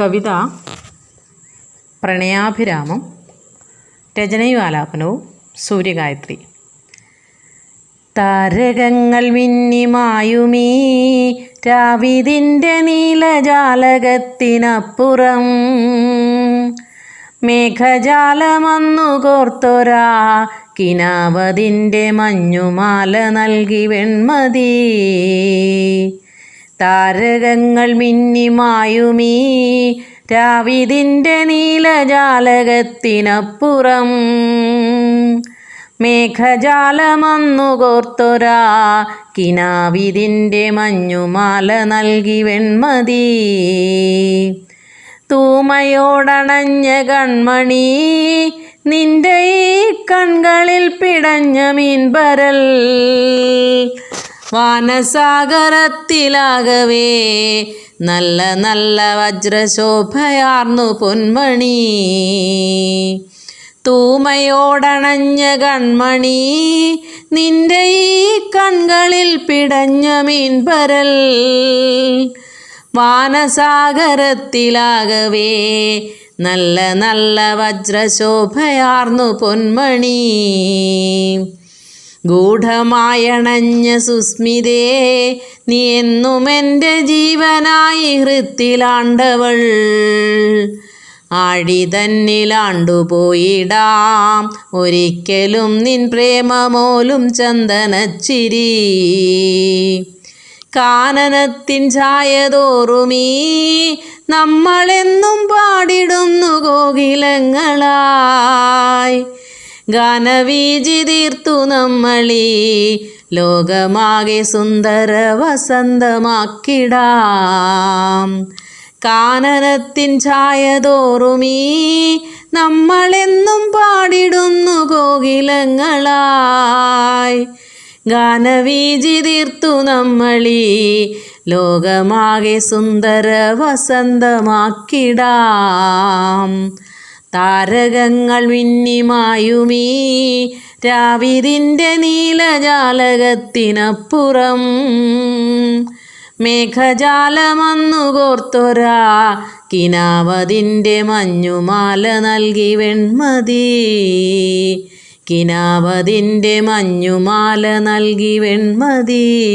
കവിത പ്രണയാഭിരാമം രചനയും ആലാപനവും സൂര്യഗായത്രി. താരകങ്ങൾ മിന്നിമായുമീ രാവിതിന്റെ നീലജാലകത്തിനപ്പുറം. മേഘജാലമന്നു കോർത്തൊരാ കിനാവതിന്റെ മഞ്ഞുമാല നൽകി വെൺമതി. താരകങ്ങൾ മിന്നിമായുമീ രാവിതിന്റെ നീലജാലകത്തിനപ്പുറം. മേഘജാലമന്നു കോർത്തൊരാ കിനാവിതിന്റെ മഞ്ഞുമാല നൽകി വെൺമതി. തൂമയോടണഞ്ഞ കൺമണി നിന്റെ ഈ കൺകളിൽ പിടഞ്ഞ മീൻപരൽ. വാനസാഗരത്തിലാകവേ. നല്ല നല്ല വജ്രശോഭയാർന്നു പൊന്മണി. തൂമയോടണഞ്ഞ കൺമണി നിന്റെ ഈ കൺകളിൽ പിടഞ്ഞ മീൻപരൽ. വാനസാഗരത്തിലാകവേ. നല്ല നല്ല വജ്രശോഭയാർന്നു പൊന്മണി. ഗൂഢമായണഞ്ഞ സുസ്മിതേ നീ എന്നും എന്റെ ജീവനായി ഹൃത്തിലാണ്ടവൾ. ആഴി തന്നിലാണ്ടുപോയിടാം ഒരിക്കലും നിൻ പ്രേമമോലും ചന്ദനച്ചിരി. കാനനത്തിൻ ചായതോറുമീ നമ്മളെന്നും ഗാനവീജി തീർത്തു നമ്മളീ. ലോകമാകെ സുന്ദര വസന്തമാക്കിടാം കാനനത്തിൻ ഛായതോറുമീ നമ്മളെന്നും പാടിടുന്നു കോകിലങ്ങളായി. ഗാനവീജി തീർത്തു നമ്മളീ. ലോകമാകെ സുന്ദര വസന്തമാക്കിടാം താരകങ്ങൾ മിന്നിമായുമീ രാവിതിന്റെ നീലജാലകത്തിനപ്പുറം. മേഘജാലമന്നു കോർത്തൊരാ കിനാവതിന്റെ മഞ്ഞുമാല നൽകി വെൺമതി. കിനാവതിന്റെ മഞ്ഞുമാല നൽകി വെൺമതി.